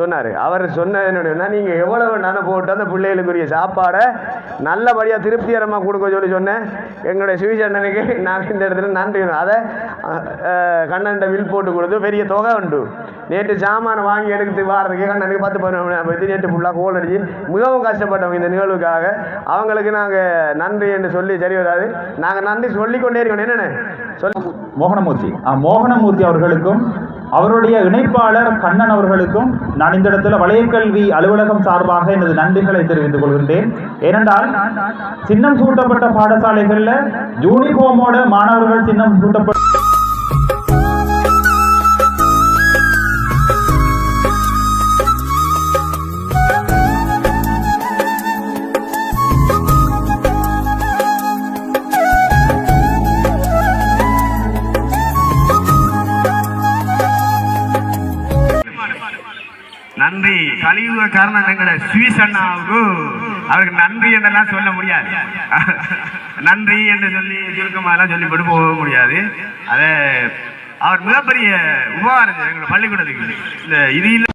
சொன்னார். அவர் சொன்ன என்னன்னா நீங்கள் எவ்வளவு நன போட்டு அந்த பிள்ளைகளுக்குரிய சாப்பாடை நல்லபடியாக திருப்திகரமாக கொடுக்க சொல்லி சொன்னேன். எங்களுடைய சிவிச்சண்டனுக்கு நாங்கள் இந்த இடத்துல நன்றி அதை கண்ணன்ட்ட வில் போட்டு கொடுத்து பெரிய தொகை உண்டு. நேற்று சாமானை வாங்கி எடுத்து வாரதுக்கு கண்ணனுக்கு பத்து பதினொன்று பற்றி நேற்று ஃபுல்லாக கோல் அடிச்சு மிகவும் கஷ்டப்பட்டவங்க இந்த நிகழ்வுக்காக. அவங்களுக்கு நாங்கள் நன்றி என்று சொல்லி சரி வராது. நாங்கள் நன்றி சொல்லிக்கொண்டே இருக்கணும். என்னென்ன? சொல்லி மோகனமூர்த்தி. மோகனமூர்த்தி அவர்களுக்கும் அவருடைய இணைப்பாளர் கண்ணன் அவர்களுக்கும் நான் இந்த இடத்துல வளையக்கல்வி அலுவலகம் சார்பாக எனது நன்றிகளை தெரிவித்துக் கொள்கின்றேன். ஏனென்றால் சின்னம் சூட்டப்பட்ட பாடசாலைகளில் யூனிஃபார்மோட மாணவர்கள் சின்னம் சூட்டப்பட்ட கழிவு காரணம் எங்களை சுவிஸ் அண்ணாவுக்கும் அவருக்கு நன்றி என்றெல்லாம் சொல்ல முடியாது. நன்றி என்று சொல்லி சுருக்கமாகலாம் சொல்லி போட்டு போக முடியாது. அதை அவர் மிகப்பெரிய உபகாரம் செய்தார் எங்களோட பள்ளிக்கூடத்துக்கு இந்த இது இல்ல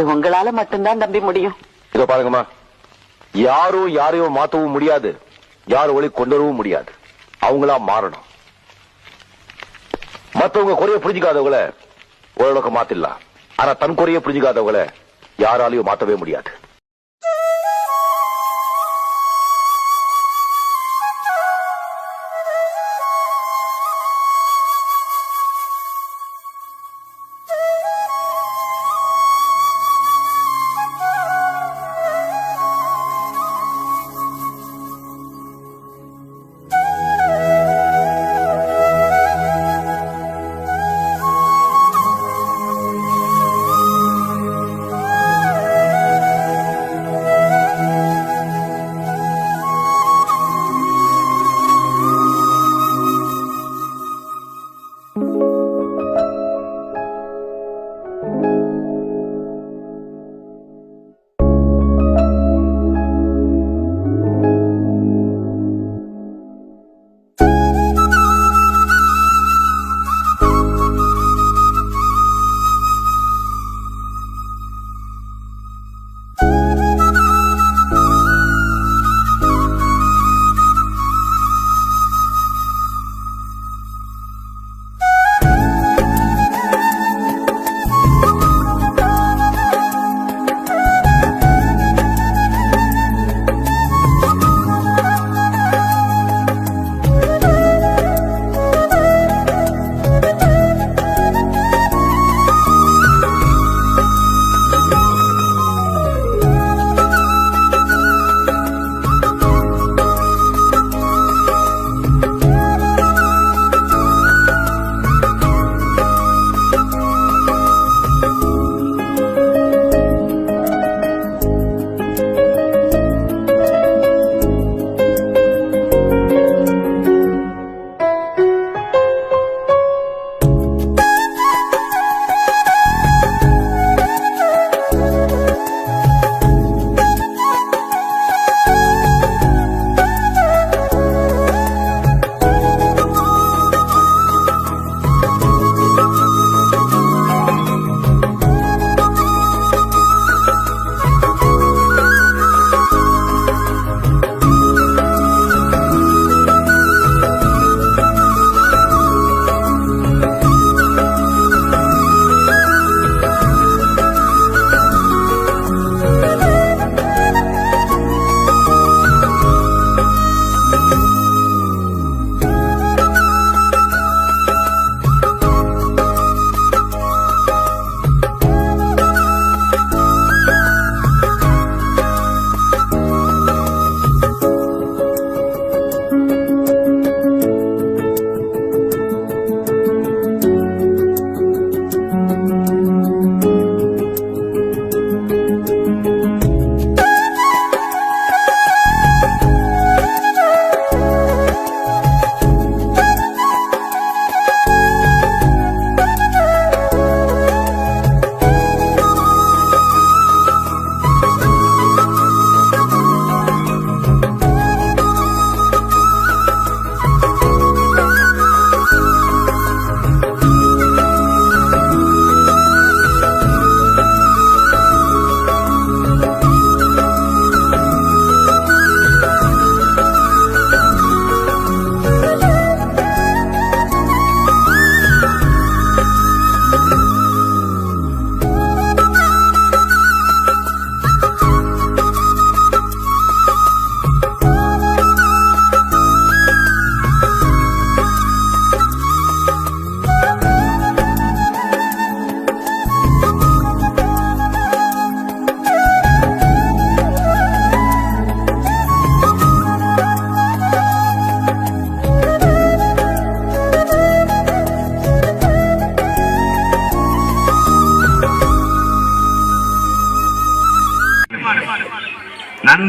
அது உங்களால மட்டும்தான் நம்பி முடியும். இதோ பாருங்கம்மா. யாரும் யாரையும் மாத்தவும் முடியாது. யாரும் ஒளி கொண்டு வரவும் முடியாது. அவங்களா மாறணும். மத்தவங்க குறைய புரிஞ்சுக்காதவங்கள ஓரளவுக்கு மாத்திடலாம். ஆனா தன் குறைய புரிஞ்சுக்காதவங்கள யாராலையும் மாத்தவே முடியாது.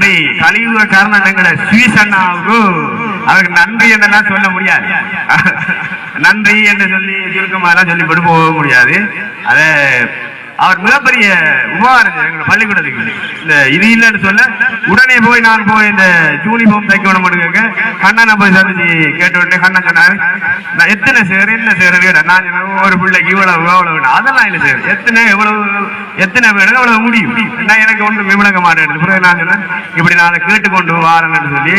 நன்றி கலியுக காரணம் எங்களை சுவிஸ் அண்ணாவுக்கு அவருக்கு நன்றி என்றெல்லாம் சொல்ல முடியாது. நன்றி என்று சொல்லி சுருக்கமாக சொல்லி போட்டு போக முடியாது. அதை அவர் மிகப்பெரிய உபகாரம் செய்தார் பள்ளிக்கூடத்துக்கு. இந்த இது இல்லைன்னு சொல்ல உடனே போய் நான் போய் இந்த யூனிஃபார்ம் தைக்கணும் கேட்க கண்ணனை போய் சந்திச்சு கேட்ட உடனே கண்ணன் சொன்னாரு நான் எத்தனை சேர் என்ன சேர் கேட்டேன். நான் ஒரு பிள்ளைக்கு இவ்வளவு எவ்வளவு வேணும். அதெல்லாம் இல்லை சார். எத்தனை எவ்வளவு எத்தனை வேணும்? அவ்வளவு முடியும். நான் எனக்கு ஒன்று விமலங்க மாட்டேன். பிறகு நான் சொன்னேன் இப்படி நான் கேட்டுக்கொண்டு வாரேன்னு சொல்லி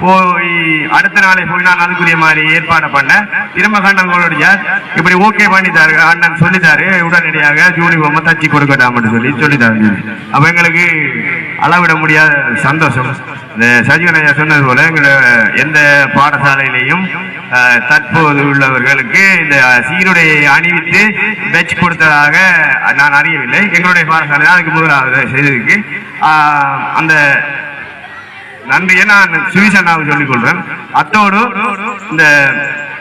போய் அடுத்த நாளை போய் நான் அதுக்குரிய மாதிரி ஏற்பாடு பண்ணேன் திரும்ப கண்ணன் கொள்ளுடைய இப்படி ஓகே பண்ணித்தாரு அண்ணன் சொல்லித்தாரு உடனடியாக யூனிஃபார்மை தச்சு கொடுக்கட்டாம்னு சொல்லி சொல்லித்தாரு அப்போ எங்களுக்கு அளவிட முடியாத சந்தோஷம். இந்த சஜீவன் ஐயா சொன்னது போல எங்களோட எந்த பாடசாலையிலையும் தற்போது உள்ளவர்களுக்கு இந்த சீருடையை அணிவித்து பெச் கொடுத்ததாக நான் அறியவில்லை. எங்களுடைய பாடசாலை தான் அதுக்கு முதலாவது செய்ததுக்கு அந்த நன்றியை நான் சுவிசன்னாவுக்கு சொல்லிக் கொள்றேன் அத்தோடு இந்த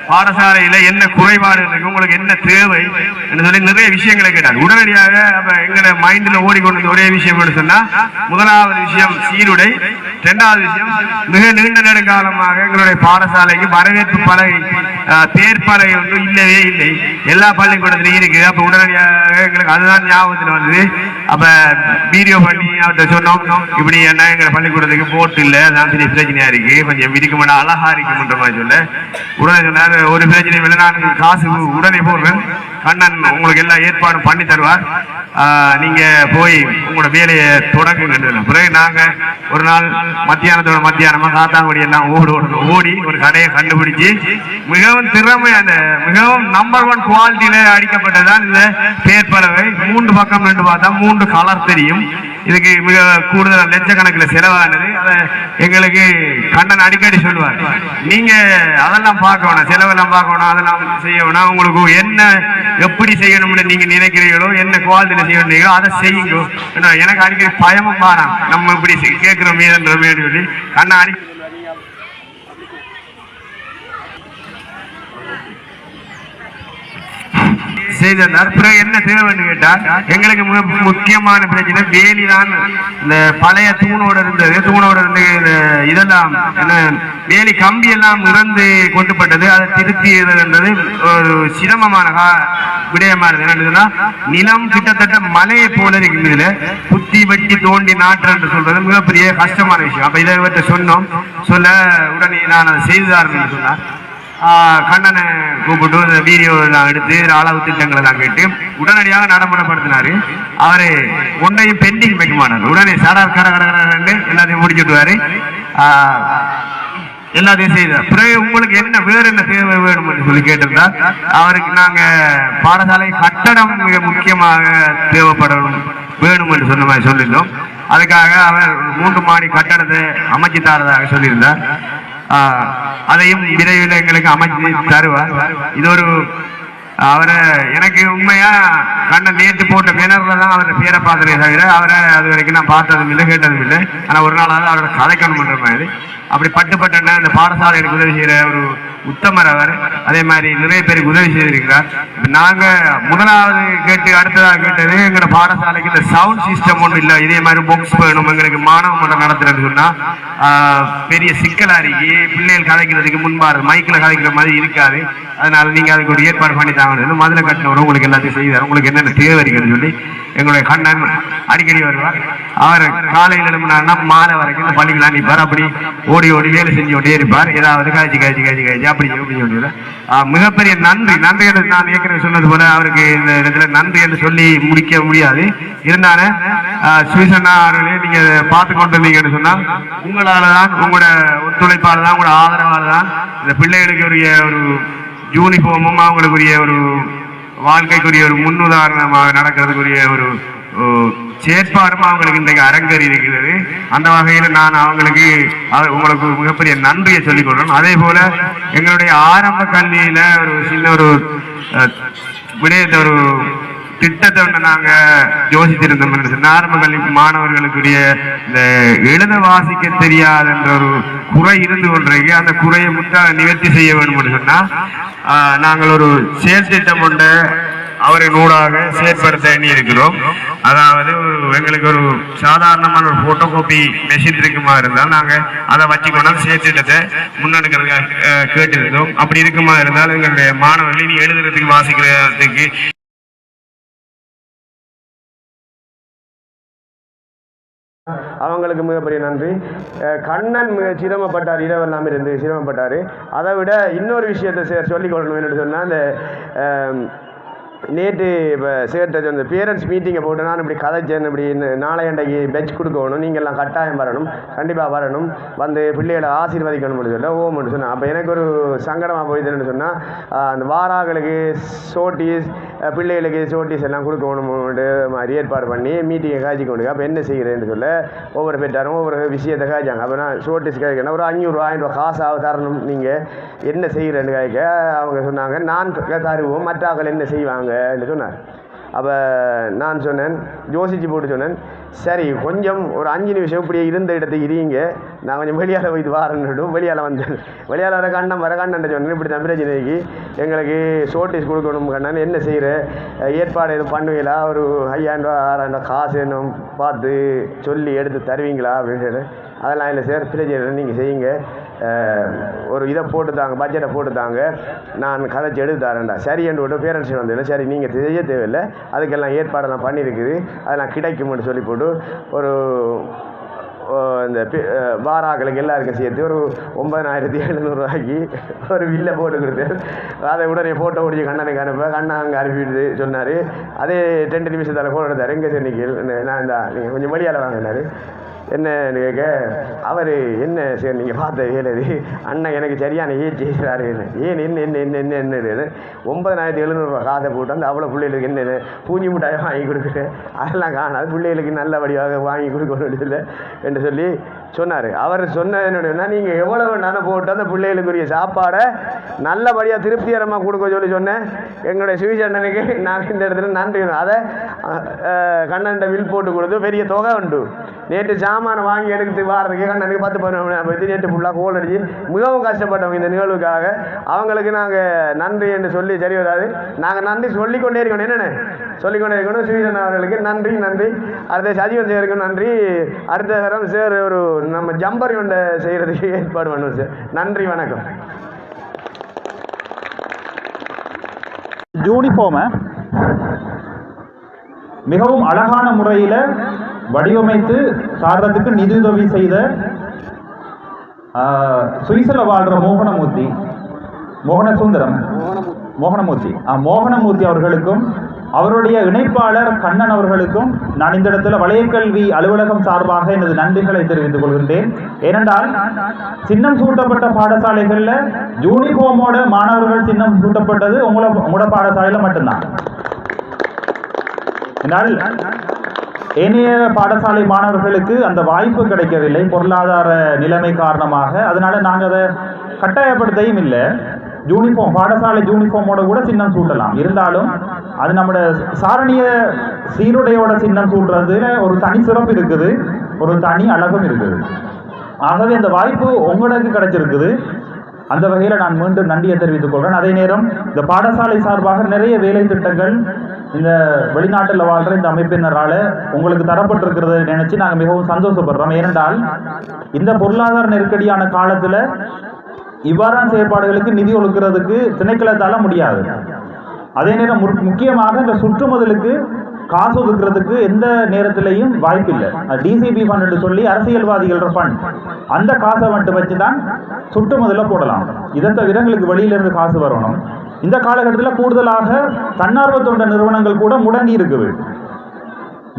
பாடசாலையில என்ன குறைபாடு இருக்கு உங்களுக்கு என்ன தேவை என்று சொல்லி நிறைய விஷயங்களை கேட்டார். உடனடியாக அப்ப எங்களோட மைண்ட்ல ஓடிக்கொண்டு ஒரே விஷயம் சொன்னா முதலாவது விஷயம் சீருடை இரண்டாவது விஷயம் மிக நீண்ட நெடுங்காலமாக எங்களுடைய பாடசாலைக்கு வரவேற்பு பலகை தேர்ப்பலகை பலகை ஒன்று இல்லவே இல்லை. எல்லா பள்ளிக்கூடத்திலையும் இருக்கு. அப்ப உடனடியாக எங்களுக்கு அதுதான் ஞாபகத்தில் வந்தது. அப்ப வீடியோ பண்ணி அவர்கிட்ட சொன்னோம் இப்படி என்ன எங்க பள்ளிக்கூடத்துக்கு போட்டு இல்லை அதான் பெரிய பிரச்சனையா இருக்கு. கொஞ்சம் விதிக்க மாட்டா அழகா இருக்குன்ற மாதிரி சொல்ல. உடனே சொன்னார் ஒரு பிரச்சனையும் இல்லை நான் காசு உடனே போடுறேன். கண்ணன் உங்களுக்கு எல்லா ஏற்பாடும் பண்ணி தருவார். ஆஹ், நீங்க போய் உங்களோட வேலையை தொடங்குங்க பிறகு நாங்க ஒரு நாள் மத்தியானத்தோட மத்தியானமா காத்தாங்குடி எல்லாம் ஓடி ஓடு ஓடி ஒரு கடையை கண்டுபிடிச்சு மிகவும் திறமை அந்த மிகவும் நம்பர் ஒன் குவாலிட்டியில அடிக்கப்பட்டதான் இந்த பேர்பறவை மூன்று பக்கம் ரெண்டு பார்த்தா மூணு மூன்று காலர் தெரியும். இதுக்கு மிக கூடுதல் லட்சக்கணக்கில் செலவானது. அதை எங்களுக்கு கண்ணன் அடிக்கடி சொல்லுவார். நீங்க அதெல்லாம் பார்க்க வேணாம். செலவெல்லாம் பார்க்க வேணாம். அதெல்லாம் செய்ய வேணாம். உங்களுக்கு என்ன எப்படி செய்யணும்னு நீங்க நினைக்கிறீங்களோ என்ன குவாலிட்டியில செய்யணுங்களோ அதை செய்யுங்க. எனக்கு அடிக்கடி பயமும் பாராம் நம்ம இப்படி செய்- கேட்கிறோமே என்ற சொல்லி கண்ணன் அடிக்கடி செய்தார் பிறகு என்ன தேவைன்னு கேட்டால் எங்களுக்கு மிக முக்கியமான பிரச்சனை வேலி தான் இந்த பழைய தூணோட இருந்தது தூணோட இருந்த இதெல்லாம் வேலி கம்பி எல்லாம் இறந்து கொண்டுப்பட்டது அதை திருத்தியதுன்றது ஒரு சிரமமான கா- விடயமா இருந்தது நிலம் கிட்டத்தட்ட மலையை போல இருக்குது புத்தி குத்தி வெட்டி தோண்டி நாற்று என்று சொல்றது மிகப்பெரிய கஷ்டமான விஷயம். அப்ப இதை இவர்கிட்ட சொன்னோம். சொல்ல உடனே நான் அதை செய்துதாருன்னு சொன்னார். கண்ணனை கூப்பிட்டு இந்த வீடியோ எல்லாம் எடுத்து அளவு திட்டங்களை எல்லாம் கேட்டு உடனடியாக நடைமுறைப்படுத்தினாரு. அவரு ஒன்றையும் பெண்டிங் வைக்குமானார் உடனே சாரார் கர கட எல்லாத்தையும் முடிச்சுட்டுவாரு ஆஹ் எல்லாத்தையும் செய்தார். பிறகு உங்களுக்கு என்ன வேறு என்ன தேவை வேணும்னு சொல்லி கேட்டிருந்தா அவருக்கு நாங்க பாடசாலை கட்டடம் மிக முக்கியமாக தேவைப்படணும் வேணும் என்று சொன்ன மாதிரி சொல்லியிருந்தோம். அதுக்காக அவர் மூன்று மாடி கட்டடத்தை அமைச்சு தரதாக சொல்லியிருந்தார். அதையும் விரைவில் எங்களுக்கு அமைச்சு தருவார். இது ஒரு அவரை எனக்கு உண்மையா கண்ணை நேற்று போட்ட பேனர்ல தான் அவரை பேரை பார்த்ததே தவிர அவரை அது வரைக்கும் நான் பார்த்ததும் இல்லை கேட்டதும் இல்லை ஆனால் ஒரு நாளாவது அவரோட கதைக்கணும்ன்ற மாதிரி அப்படி பட்டு பட்டன இந்த பாடசாலைகளுக்கு உதவி செய்கிற ஒரு உத்தமர் அவர் அதே மாதிரி நிறைய பேருக்கு உதவி செய்திருக்கிறார். நாங்க முதலாவது கேட்டு அடுத்ததாக கேட்டது எங்களோட பாடசாலைக்கு இந்த சவுண்ட் சிஸ்டம் ஒன்றும் இல்லை. இதே மாதிரி புக்ஸ் வேணும் எங்களுக்கு மாணவ மன்றம் நடத்துறதுன்னா சொன்னா ஆஹ், பெரிய சிக்கலா இருக்கு பிள்ளைகள் கதைக்கிறதுக்கு முன்பாரு மைக்கில் கதைக்கிற மாதிரி இருக்காது. அதனால நீங்க அதுக்கு ஒரு ஏற்பாடு பண்ணி தாங்க மதுரை கட்டினவரும் உங்களுக்கு எல்லாத்தையும் செய்தார் உங்களுக்கு என்னென்ன தேவை இருக்குன்னு சொல்லி எங்களுடைய கண்ணன் அடிக்கடி வருவார் அவர் காலையில் எழுப்பினார்னா மாலை வரைக்கும் இந்த பள்ளிகள் நிற்பார் அப்படி ஓடி ஓடி வேலை செஞ்சு கொண்டே இருப்பார். ஏதாவது காய்ச்சி காய்ச்சி காய்ச்சி காய்ச்சி அப்படி அப்படி சொல்லி மிகப்பெரிய நன்றி. நன்றி என்று நான் ஏற்கனவே சொன்னது போல அவருக்கு இந்த இடத்துல நன்றி என்று சொல்லி முடிக்க முடியாது. இருந்தாலும் சுவிசண்ணா அவர்களே நீங்க பார்த்து கொண்டு வந்தீங்கன்னு சொன்னா உங்களால தான் உங்களோட ஒத்துழைப்பால் தான் உங்களோட ஆதரவால் தான் இந்த பிள்ளைகளுக்கு உரிய ஒரு யூனிஃபார்மும் அவங்களுக்குரிய ஒரு வாழ்க்கைக்குரிய ஒரு முன்னுதாரணமாக நடக்கிறதுக்குரிய ஒரு செயற்பாடும் அவங்களுக்கு இன்றைக்கு அரங்கேறி இருக்கிறது. அந்த வகையில் நான் அவங்களுக்கு உங்களுக்கு மிகப்பெரிய நன்றியை சொல்லிக் கொள்றேன் அதே போல எங்களுடைய ஆரம்ப கல்வியில ஒரு சின்ன ஒரு விடயத்தை ஒரு திட்டத்தை நாங்க யோசித்திருந்தோம் என்று கல்வி மாணவர்களுக்குரிய இந்த எழுத வாசிக்க தெரியாத என்ற ஒரு குறை இருந்து கொண்டிருக்கு. அந்த குறையை முட்டா நிவர்த்தி செய்ய வேண்டும் சொன்னா நாங்கள் ஒரு செயல் திட்டம் கொண்ட அவரை ஊடாக செயற்படுத்த எண்ணி இருக்கிறோம் அதாவது எங்களுக்கு ஒரு சாதாரணமான ஒரு போட்டோ காப்பி மெஷின் இருக்குமா இருந்தால் நாங்கள் அதை வச்சுக்கொண்டால் கொண்டாந்து சேர்த்திட்டத்தை முன்னெடுக்கிறதுக்காக கேட்டிருந்தோம். அப்படி இருக்குமா இருந்தால் எங்களுடைய மாணவர்கள் இனி எழுதுறதுக்கு வாசிக்கிறதுக்கு அவங்களுக்கு மிகப்பெரிய நன்றி. அஹ் கண்ணன் மிக சிரமப்பட்டார் இரவெல்லாம் இருந்து சிரமப்பட்டார். அதை விட இன்னொரு விஷயத்தை சார் சொல்லிக் கொள்ளணும் என்னன்னு சொன்னால் அந்த நேற்று இப்போ சேர்த்தது அந்த பேரண்ட்ஸ் மீட்டிங்கை போட்டு நான் இப்படி கதைச்சேன் இப்படி நாளை அன்றைக்கு பெஞ்ச் கொடுக்கணும் நீங்கள்லாம் கட்டாயம் வரணும் கண்டிப்பாக வரணும். வந்து பிள்ளைகளை ஆசீர்வதிக்கணும்னு சொல்ல ஓம்னு சொன்னேன். அப்போ எனக்கு ஒரு சங்கடமாக போயிதுன்னு சொன்னால் அந்த வாராக்களுக்கு சோட்டிஸ் பிள்ளைகளுக்கு சோட்டிஸ் எல்லாம் கொடுக்கணும்னு மாதிரி ஏற்பாடு பண்ணி மீட்டிங்கை காய்ச்சி கொண்டு அப்போ என்ன செய்கிறேன்னு சொல்ல ஒவ்வொரு பேட்டாரும் ஒவ்வொரு விஷயத்தை காய்ச்சாங்க. அப்போ நான் சோட்டிஸ் காய்க்கணும் ஒரு அஞ்சூறுரூவா ஆயிரம் ரூபா காசாக தரணும் நீங்கள் என்ன செய்கிறேன்னு காய்க்க அவங்க சொன்னாங்க. நான் தருவோம் மற்ற ஆக்கள் என்ன செய்வாங்க? என்று சொன்னார். அப்போ நான் சொன்னேன் யோசித்து போட்டு சொன்னேன் சரி கொஞ்சம் ஒரு அஞ்சு நிமிஷம் இப்படியே இருந்த இடத்துக்கு இருங்க நான் கொஞ்சம் வெளியால் போய் வாரன்னு வெளியால் வந்தேன். வெளியால் வர கண்ணம் வர கண்ணன் சொன்னேன் இப்படி தான் பிரச்சனைக்கு எங்களுக்கு ஷோர்டேஜ் கொடுக்கணும் கண்ணன் என்ன செய்கிற ஏற்பாடு எதுவும் பண்ணுவீங்களா? ஒரு ஐயாயிரம் ரூபா ஆறாயிரம் ரூபா காசு என்னும் பார்த்து சொல்லி எடுத்து தருவீங்களா? அப்படின்னு அதெல்லாம் இல்லை சார் பிரச்சனை நீங்கள் செய்யுங்க. ஒரு இதை போட்டு தாங்க பட்ஜெட்டை போட்டு தாங்க நான் கதைச்சு எடுத்து தரேன்டா. சரி என்று விட்டு பேரண்ட்ஸ் வந்ததில்லை சரி நீங்கள் செய்ய தேவையில்லை. அதுக்கெல்லாம் ஏற்பாடெல்லாம் பண்ணியிருக்குது அதெல்லாம் கிடைக்கும்னு சொல்லி போட்டு ஒரு இந்த பி- வாராக்களுக்கு எல்லாருக்கும் சேர்த்து ஒரு ஒன்பதாயிரத்தி எழுநூறுவாய்க்கு ஒரு வில்லை போட்டு கொடுத்தேன். அதை உடனே ஃபோட்டோ பிடிச்சி கண்ணனுக்கு அனுப்ப கண்ணன் அங்கே அனுப்பிட்டு சொன்னார். அதே ரெண்டு நிமிஷத்தில் ஃபோன் எடுத்தார். எங்கே சார் நான் இந்த நீங்கள் கொஞ்சம் வெளியால் வாங்கினார் என்னன்னு கேட்க அவர் என்ன சரி நீங்கள் பார்த்த வேலை அண்ணன் எனக்கு சரியான ஏன் செய்கிறாரு ஏன் என்ன என்ன என்ன என்ன என்னன்னு ஒன்பதாயிரத்தி எழுநூறுவா காசை போட்டு வந்து அவ்வளோ பிள்ளைகளுக்கு என்ன பூஞ்சி மிட்டாயை வாங்கி கொடுக்குறேன் அதெல்லாம் காணாது. பிள்ளைகளுக்கு நல்லபடியாக வாங்கி கொடுக்கணும் இல்லை என்று சொல்லி சொன்னார். அவர் சொன்ன என்னன்னா நீங்கள் எவ்வளவு நானே போட்டு அந்த பிள்ளைகளுக்குரிய சாப்பாடை நல்லபடியாக திருப்திகரமாக கொடுக்க சொல்லி சொன்னேன். எங்களுடைய சுவிசண்ணனுக்கு நான் இந்த இடத்துல நன்றி. அதை கண்ணன்ட்ட வில் போட்டு கொடுத்து பெரிய தொகை உண்டு. நேற்று சாமானை வாங்கி எடுத்து வாடுறதுக்கு கண்ணனுக்கு பத்து பதினொன்று நேற்று ஃபுல்லாக கோல் அடிச்சு மிகவும் கஷ்டப்பட்டவங்க இந்த நிகழ்வுக்காக. அவங்களுக்கு நாங்கள் நன்றி என்று சொல்லி சரி வராது. நாங்கள் நன்றி சொல்லிக்கொண்டே இருக்கணும். என்னென்ன சொல்லிக்கொண்டே இருக்கணும். ஸ்ரீசன் அவர்களுக்கு நன்றி நன்றி. அடுத்த சஜீவன் சேருக்கு நன்றி. அடுத்த தரம் சார் ஒரு நம்ம ஜம்பர் ஒன்றை செய்கிறதுக்கு ஏற்பாடு பண்ணுவோம் சார் நன்றி வணக்கம். யூனிஃபார்மை மிகவும் அழகான முறையில் வடிவமைத்து சாடுறதுக்கு நிதியுதவி செய்த ஆஹ், வாழ்கிற வாழ்ற மோகனமூர்த்தி மோகன சுந்தரம் மோகனமூர்த்தி. ஆ, மோகனமூர்த்தி அவர்களுக்கும் அவருடைய இணைப்பாளர் கண்ணன் அவர்களுக்கும் நான் இந்த இடத்துல வளையக்கல்வி அலுவலகம் சார்பாக எனது நன்றிகளை தெரிவித்துக் கொள்கின்றேன். ஏனென்றால் சின்னம் சூட்டப்பட்ட பாடசாலைகளில் யூனிஃபார்மோட மாணவர்கள் சின்னம் சூட்டப்பட்டது உங்களோட உங்களோட பாடசாலையில் மட்டும்தான். என்றால் ஏனைய பாடசாலை மாணவர்களுக்கு அந்த வாய்ப்பு கிடைக்கவில்லை. பொருளாதார நிலைமை காரணமாக. அதனால நாங்கள் அதை கட்டாயப்படுத்தையும் இல்லை. யூனிஃபார்ம் பாடசாலை யூனிஃபார்மோட கூட சின்னம் சூட்டலாம். இருந்தாலும் அது நம்மளோட சாரணிய சீருடையோட சின்னம் சூட்டுறதுல ஒரு தனி சிறப்பு இருக்குது. ஒரு தனி அழகும் இருக்குது. ஆகவே அந்த வாய்ப்பு உங்களுக்கு கிடைச்சிருக்குது. அந்த வகையில் நான் மீண்டும் நன்றியை தெரிவித்துக் கொள்கிறேன் அதே நேரம் இந்த பாடசாலை சார்பாக நிறைய வேலை திட்டங்கள் இந்த வெளிநாட்டில் வாழ்ற இந்த அமைப்பினரால உங்களுக்கு தரப்பட்டிருக்கிறத நினைச்சு நாங்கள் மிகவும் சந்தோஷப்படுறோம். ஏனென்றால் இந்த பொருளாதார நெருக்கடியான காலத்துல இவ்வாறான செயற்பாடுகளுக்கு நிதி ஒழுக்கிறதுக்கு திணைக்களத்தால முடியாது. அதே நேரம் முக்கியமாக இந்த சுற்றுமுதலுக்கு காசு ஒதுக்குறதுக்கு எந்த நேரத்திலையும் வாய்ப்பில்லை. டிசிபி ஃபண்ட் சொல்லி அரசியல்வாதிகள் ஃபண்ட் அந்த காசை மட்டும் வச்சு தான் சுட்டு முதல்ல போடலாம். இதை தவிர எங்களுக்கு காசு வரணும். இந்த காலகட்டத்தில் கூடுதலாக தன்னார்வ தொண்ட நிறுவனங்கள் கூட முடங்கி இருக்குது.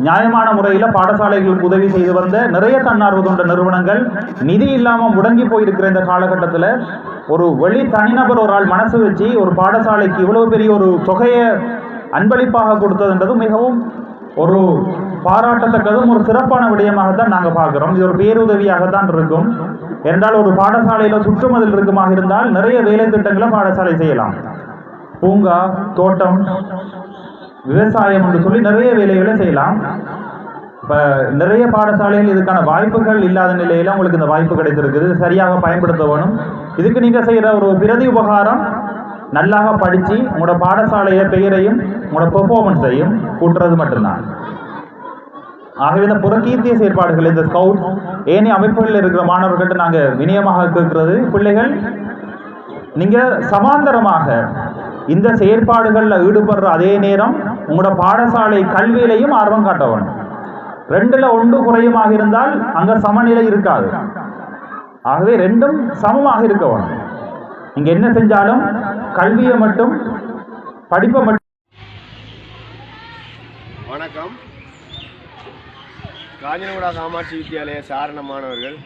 நியாயமான முறையில் பாடசாலைகளுக்கு உதவி செய்து வந்த நிறைய தன்னார்வ தொண்ட நிறுவனங்கள் நிதி இல்லாமல் முடங்கி போயிருக்கிற இந்த காலகட்டத்தில் ஒரு வெளி தனிநபர் ஒரு ஆள் மனசு வச்சு ஒரு பாடசாலைக்கு இவ்வளவு பெரிய ஒரு தொகையை அன்பளிப்பாக கொடுத்ததுன்றது மிகவும் ஒரு பாராட்டத்தக்கதும் ஒரு சிறப்பான விடயமாகத்தான் நாங்கள் பார்க்குறோம். இது ஒரு பேருதவியாகத்தான் இருக்கும். என்றால் ஒரு பாடசாலையில் சுற்றுமதில் இருக்குமாக இருந்தால் நிறைய வேலை திட்டங்களை பாடசாலை செய்யலாம். பூங்கா தோட்டம் விவசாயம் என்று சொல்லி நிறைய வேலைகளை செய்யலாம். இப்போ நிறைய பாடசாலைகள் இதுக்கான வாய்ப்புகள் இல்லாத நிலையில் உங்களுக்கு இந்த வாய்ப்பு கிடைத்திருக்குது. சரியாக பயன்படுத்த வேணும். இதுக்கு நீங்கள் செய்கிற ஒரு பிரதி உபகாரம் நல்லாக படித்து உங்களோட பாடசாலைய பெயரையும் உங்களோட பெர்ஃபார்மன்ஸையும் கூட்டுறது மட்டும்தான். ஆகவே இந்த புறக்கீர்த்திய செயற்பாடுகள் இந்த ஸ்கவுட் ஏனைய அமைப்புகளில் இருக்கிற மாணவர்கள்ட்ட நாங்கள் வினயமாக கேட்கிறது. பிள்ளைகள் நீங்கள் சமாந்தரமாக இந்த செயற்பாடுகளில் ஈடுபடுற அதே நேரம் உங்களோட பாடசாலை கல்வியிலையும் ஆர்வம் காட்ட வேணும் ரெண்டுல ஒன்று குறையுமாக இருந்தால் அங்க சமநிலை இருக்காது. ஆகவே ரெண்டும் சமமாக இருக்க வேணும் நீங்க என்ன செஞ்சாலும் கல்வியை மட்டும் படிப்பை மட்டும் வணக்கம். காஞ்சினகுடா காமாட்சி வித்தியாலய சாரண மாணவர்கள்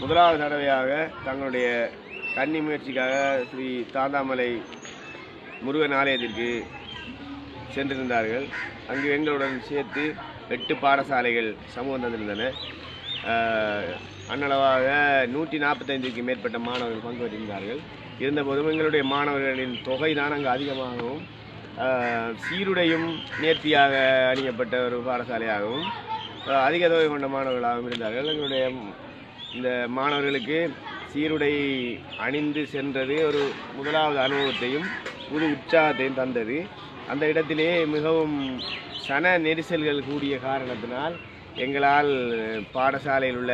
முதலாவது தடவையாக தங்களுடைய கன்னி முயற்சிக்காக ஸ்ரீ தாந்தாமலை முருகன் ஆலயத்திற்கு சென்றிருந்தார்கள். அங்கு எங்களுடன் சேர்த்து எட்டு பாடசாலைகள் சமூகம் தந்திருந்தன. அன்னளவாக நூற்றி நாற்பத்தைந்துக்கு மேற்பட்ட மாணவர்கள் பங்கு பெற்றிருந்தார்கள். இருந்தபோதும் எங்களுடைய மாணவர்களின் தொகை தான் அங்கு அதிகமாகவும் சீருடையும் நேர்த்தியாக அணியப்பட்ட ஒரு பாடசாலையாகவும் அதிக தொகை கொண்ட மாணவர்களாகவும் இருந்தார்கள். எங்களுடைய இந்த மாணவர்களுக்கு சீருடை அணிந்து சென்றது ஒரு முதலாவது அனுபவத்தையும் புது உற்சாகத்தையும் தந்தது. அந்த இடத்திலே மிகவும் சன நெரிசல்கள் கூடிய காரணத்தினால் எங்களால் பாடசாலையில் உள்ள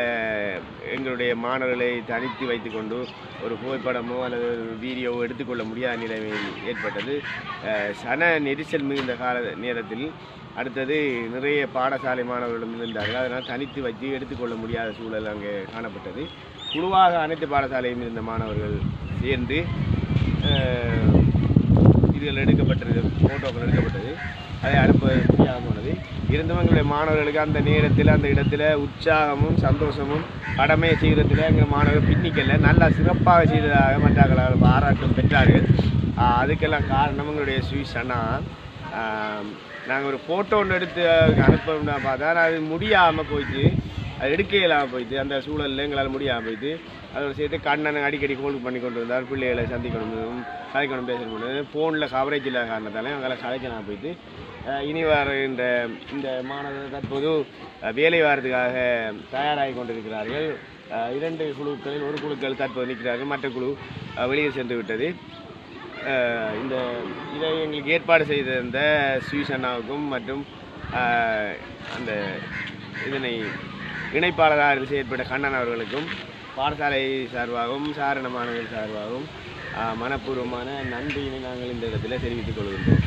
எங்களுடைய மாணவர்களை தனித்து வைத்துக்கொண்டு ஒரு புகைப்படமோ அல்லது ஒரு வீடியோவோ எடுத்துக்கொள்ள முடியாத நிலைமை ஏற்பட்டது. சன நெரிசல் மிகுந்த கால நேரத்தில் அடுத்தது நிறைய பாடசாலை மாணவர்களும் இருந்தார்கள். அதனால் தனித்து வச்சு எடுத்துக்கொள்ள முடியாத சூழல் அங்கே காணப்பட்டது. குழுவாக அனைத்து பாடசாலையும் இருந்த மாணவர்கள் சேர்ந்து அஹ், எடுக்கப்பட்டது ஃபோட்டோக்கள் எடுக்கப்பட்டது. அதை அனுப்ப முடியாதது போனது. இருந்தும் எங்களுடைய மாணவர்களுக்கு அந்த நேரத்தில் அந்த இடத்துல உற்சாகமும் சந்தோஷமும் கடமை செய்கிறதுல எங்கள் மாணவர்கள் பின்னிக்கல. நல்லா சிறப்பாக செய்ததாக மற்றவர்களால் பாராட்டும் பெற்றார்கள். அதுக்கெல்லாம் காரணம் எங்களுடைய சுவிஸ் அண்ணா. நாங்கள் ஒரு ஃபோட்டோ ஒன்று எடுத்து அனுப்பணும்னா பார்த்தா அது முடியாமல் போயிடுச்சு அது எடுக்க இல்லாமல் போயிட்டு அந்த சூழலில் எங்களால் முடியாமல் போயிட்டு அதோட சேர்த்து கண்ணன் அடிக்கடி கோல் பண்ணி கொண்டு வந்தார் பிள்ளைகளை சந்திக்கணும் கலைக்கணும் பேசணும் ஃபோனில் கவரேஜ் இல்லாத காரணத்தாலே அங்கே கலைக்கலாம் போயிட்டு இனி வர இந்த மாணவர்கள் தற்போது வேலை வாரத்துக்காக தயாராகி கொண்டிருக்கிறார்கள். இரண்டு குழுக்களில் ஒரு குழுக்கள் தற்போது நிற்கிறார்கள் மற்ற குழு வெளியே சென்று விட்டது. இந்த இதை எங்களுக்கு ஏற்பாடு செய்திருந்த இந்த அண்ணாவுக்கும் மற்றும் அந்த இதனை இணைப்பாளராக செயற்பட்ட கண்ணன் அவர்களுக்கும் பாடசாலை சார்பாகவும் சாரண மாணவர்கள் சார்பாகவும் மனப்பூர்வமான நன்றியினை நாங்கள் இந்த இடத்துல தெரிவித்துக் கொள்கின்றோம்.